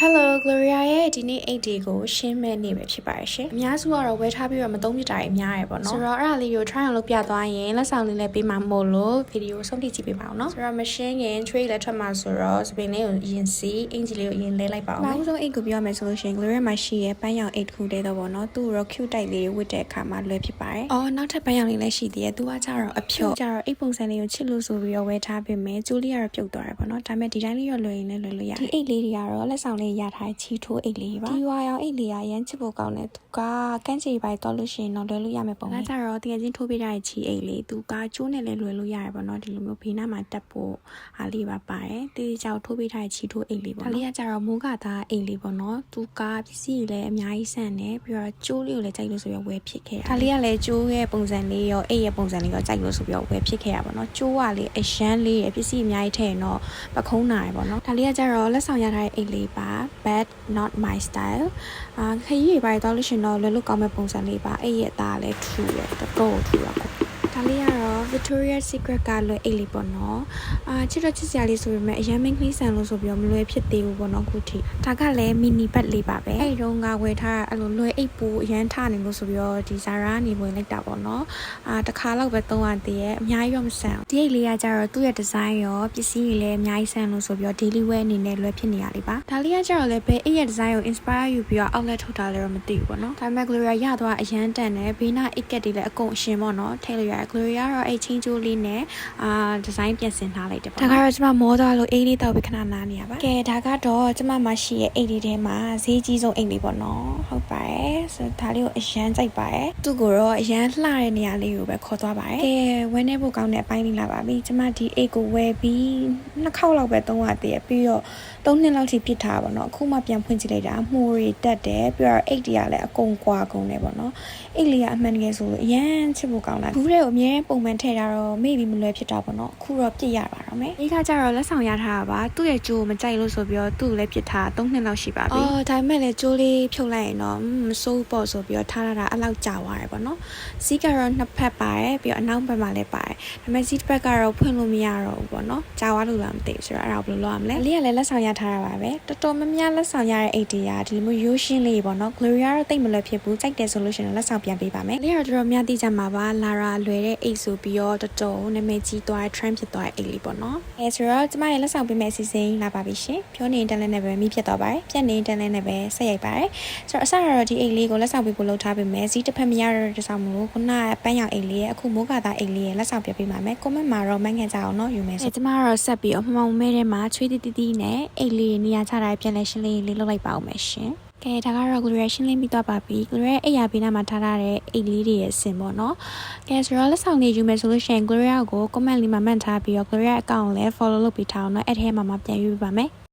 Hello Gloria ရဲ့ဒီနေ့8 day ကိုရှင်းမဲ့နေ့ပဲဖြစ်ပါတယ်ရှင်။အများစုကတော့ဝယ်ထားပြီးတော့မသုံးပြတာတွေအများရယ်ပေါ့နော်။ဆိုတော့အဲ့ဒါလေးကို try အောင်လုပ်ပြသွားရင်လက်ဆောင်လေးလည်းပေးမှာမို့လို့ဗီဒီယိုဆုံးဖြတ်ကြည့်ပေးပါအောင်နော်။ဆိုတော့မရှင်းခင် tray လည်းထွက်မှာဆိုတော့စပင်လေးကိုအရင်စီအင်ဂျီလေးကိုအရင်လဲလိုက်ပါအောင်။နောက်ဆုံးအိတ်ကိုပြောမယ်ဆိုလို့ရှိရင် Gloria မှာရှိရဲ့ပန်းရောင်အိတ်တစ်ခုတည်းတော့ပေါ့နော်။သူ့ကိုတော့ cute တိုက်လေးတွေဝတ်တဲ့အခါမှာလွယ်ဖြစ်ပါတယ်။အော်နောက်ထပ်ပန်းရောင်လေးလည်းရှိသေးတယ်။သူကကြတော့အဖြုတ်ကြတော့အိတ်ပုံစံလေးကိုချစ်လို့ဆိုပြီးတော့ဝယ်ထားပေးမယ်။ကျိုးလေးကတော့ပြုတ်သွားတယ်ပေါ့နော်။ဒါပေမဲ့ဒီတိုင်းလေးရောလွယ်ရင်လည်းလွယ်လို့ရတယ်။ဒီအိတ်လေးတွေကတော့လက်ဆောင်လေးရထားချီထိုးအိတ်လေးပါဒီဝါရောင်အိတ်လေးကရမ်းချစ်ဖို့ကောင်းတယ်သူကကန့်ချီပိုင်းတော့လို့ရှိရင်တော့လွယ်လို့ရမယ်ပုံပဲဒါကြတော့တကယ်ချင်းထိုးပေးတဲ့ချီအိတ်လေးသူကကျိုးနဲ့လည်းလွယ်လို့ရတယ်ပေါ့နော်ဒီလိုမျိုးဘေးနားမှာတက်ဖို့အားလေးပါပါတယ်တေးကြောက်ထိုးပေးတဲ့ချီထိုးအိတ်လေးပေါ့ဒါလေးကကြတော့မိုးကသားအိတ်လေးပေါ့နော်သူကပစ္စည်းလည်းအများကြီးဆန့်တယ်ပြီးတော့ကျိုးလေးကိုလည်းကြိုက်လို့ဆိုပြီးဝယ်ဖြစ်ခဲ့တာဒါလေးကလည်းကျိုးရဲ့ပုံစံလေးရောအိတ်ရဲ့ပုံစံလေးရောကြိုက်လို့ဆိုပြီးဝယ်ဖြစ်ခဲ့ရပါတော့ကျိုးကလေအရန်လေးရဲ့ပစ္စည်းအများကြီးထည့်ရင်တော့ပခုံးနာရပေါ့နော်ဒါလေးကကြတော့လက်ဆောင်ရထားတဲ့အိတ်လေးပါ bad not my style အာခရီးတွေပါတော့လို့ရှင်တော့လွယ်လို့ကောင်းမဲ့ပုံစံလေးပါအဲ့ရဲ့အသားလည်းထူတယ်တော်တော်ထူတာပေါ့ ဒါလေးကတော့ Victoria's Secret ကလွယ်အိတ်လေးပေါ့နော်အာချစ်တော့ချစ်စရာလေးဆိုပေမဲ့အရင်မင်းကလေးဆန်လို့ဆိုပြီးတော့မလွယ်ဖြစ်သေးဘူးပေါ့နော်ခုထိဒါကလည်း mini bag လေးပါပဲအဲ့တုန်းကဝယ်ထားအဲ့လိုလွယ်အိတ်ပူအရန်ထနေလို့ဆိုပြီးတော့ဒီ Zara နေဝင်လိုက်တာပေါ့နော်အာတစ်ခါလောက်ပဲသုံးရသေးရဲ့အများကြီးတော့မဆန်ဒီအိတ်လေးကကြတော့သူ့ရဲ့ design ရောပစ္စည်းတွေလည်းအများကြီးဆန်လို့ဆိုပြီးတော့ daily wear အနေနဲ့လွယ်ဖြစ်နေရလေးပါဒါလေးကကြတော့လည်းဘယ်အိတ်ရဲ့ design ကို inspire ယူပြီးတော့ outlet ထုတ်တာလဲတော့မသိဘူးပေါ့နော်ဒါပေမဲ့ Gloria ရသွားအရန်တန်တယ်ဘေးနာအိတ်ကက်တွေလည်းအကုန်အရှင်ပေါ့နော်ထည့်လို့ရတယ် Gloria ကတော့အဲ့ချင်းချိုးလေးနဲ့အာ design ပြင်ဆင်ထားလိုက်တယ်ပေါ့ဒါကတော့ကျမမောသွားလို့အိတ်လေးတောက်ပြီးခဏနားနေရပါကဲဒါကတော့ကျမမှာရှိရဲ့အိတ်လေးထဲမှာဈေးကြီးဆုံးအိတ်လေးပေါ့နော်ဟုတ်ပါတယ်ဆိုတော့ဒါလေးကိုအရန်ကြိုက်ပါတယ်သူ့ကိုတော့အရန်လှတဲ့နေရာလေးကိုပဲခေါ်သွားပါတယ်ကဲဝယ်နေဖို့ကောင်းတဲ့အပိုင်းလေးလာပါပြီကျမဒီအိတ်ကိုဝယ်ပြီးနှစ်ခေါက်လောက်ပဲသုံးရသေးရပြီးတော့သုံးနှစ်လောက်ထိပြစ်ထားပါတော့အခုမှပြန်ဖွင့်ကြည့်လိုက်တာအမှုတွေတက်တယ်ပြီးတော့အိတ်တွေကလည်းအကုန်ကွာကုန်တယ်ပေါ့နော်အိတ်လေးကအမှန်တကယ်ဆိုလို့အရန်ချစ်ဖို့ကောင်းတာဘူးတဲ့ကိုအများပုံမှန်ထည့်တာတော့မေ့ပြီးမလွယ်ဖြစ်တာပေါ့နော်အခုတော့ပြစ်ရပါတော့မယ်ဒီကကြတော့လက်ဆောင်ရထားတာပါသူ့ရဲ့ကြိုးမကြိုက်လို့ဆိုပြီးတော့သူ့ကိုလည်းပြစ်ထား၃နှစ်လောက်ရှိပါပြီအော်ဒါပေမဲ့လည်းကြိုးလေးဖြုတ်လိုက်ရင်တော့မစိုးပေါ့ဆိုပြီးတော့ထားရတာအဲ့လောက်ကြာသွားတယ်ပေါ့နော်စီးကတော့နှစ်ဖက်ပါတယ်ပြီးတော့အနောက်ဘက်မှာလည်းပါတယ်ဒါပေမဲ့စီးတစ်ဖက်ကတော့ဖွင့်လို့မရတော့ဘူးပေါ့နော်ကြာသွားလို့လည်းမသိဘူးဆိုတော့အဲ့ဒါဘယ်လိုလုပ်ရမလဲလေးကလည်းလက်ဆောင်ရထားတာပါပဲတော်တော်များများလက်ဆောင်ရတဲ့အိတ်တွေကဒီလိုမျိုးရိုးရှင်းလေးပေါ့နော် Gloria တော့တိတ်မလွယ်ဖြစ်ဘူးကြိုက်တယ်ဆိုလို့ရှိရင်လက်ဆောင်ပြန်ပေးပါမယ်လေးကတော့တော်တော်များသိကြမှာပါ Lara လွယ်တဲ့အိတ်ဆိုပြီးတော့တော်တော်နာမည်ကြီးသွားတဲ့ trend ဖြစ်သွားတဲ့အိတ်လေးပေါ့နော်အဲဆိုတော့ကျမရဲ့လက်ဆောင်ပေးမယ့်အစီအစဉ်လာပါပြီရှင်ပြောနေတန်လည်းနဲ့ပဲမိဖြစ်သွားပါတယ်ပြက်နေတန်လည်းနဲ့ပဲဆက်ရိုက်ပါတယ်ဆိုတော့အစကတော့ဒီအိတ်လေးကိုလက်ဆောင်ပေးဖို့လုပ်ထားပေးမယ်စီးတစ်ဖက်မရတဲ့တဆောင်မလို့ခုနကပန်းရောင်အိတ်လေးရဲ့အခုမိုးကသားအိတ်လေးရဲ့လက်ဆောင်ပြပေးပါမယ် comment မှာတော့မငန်ကြအောင်နော်ယူမယ်ဆိုကျမကတော့ဆက်ပြီးအမှောင်မဲထဲမှာချွေးတီတီတီနဲ့အိတ်လေးနေရာချတာပြန်လဲရှင်းလေးလေးလုပ်လိုက်ပါအောင်မယ်ရှင် ကဲဒါကတော့ Gloria ရှင်းလင်းပြီးတော့ပါပြီ Gloria ရဲ့အိယာဘေးနားမှာထားထားတဲ့အိတ်လေးတွေရဲ့စင်ပေါ့နော်ကဲဆိုတော့လက်ဆောင်လေးယူမယ်ဆိုလို့ရှိရင် Gloria ကို comment လေးမှာမှတ်ထားပြီးတော့ Gloria account ကိုလည်း follow လုပ်ပြီးထားအောင်နော်အဲ့ထဲမှာမှပြန်ယူပေးပါမယ်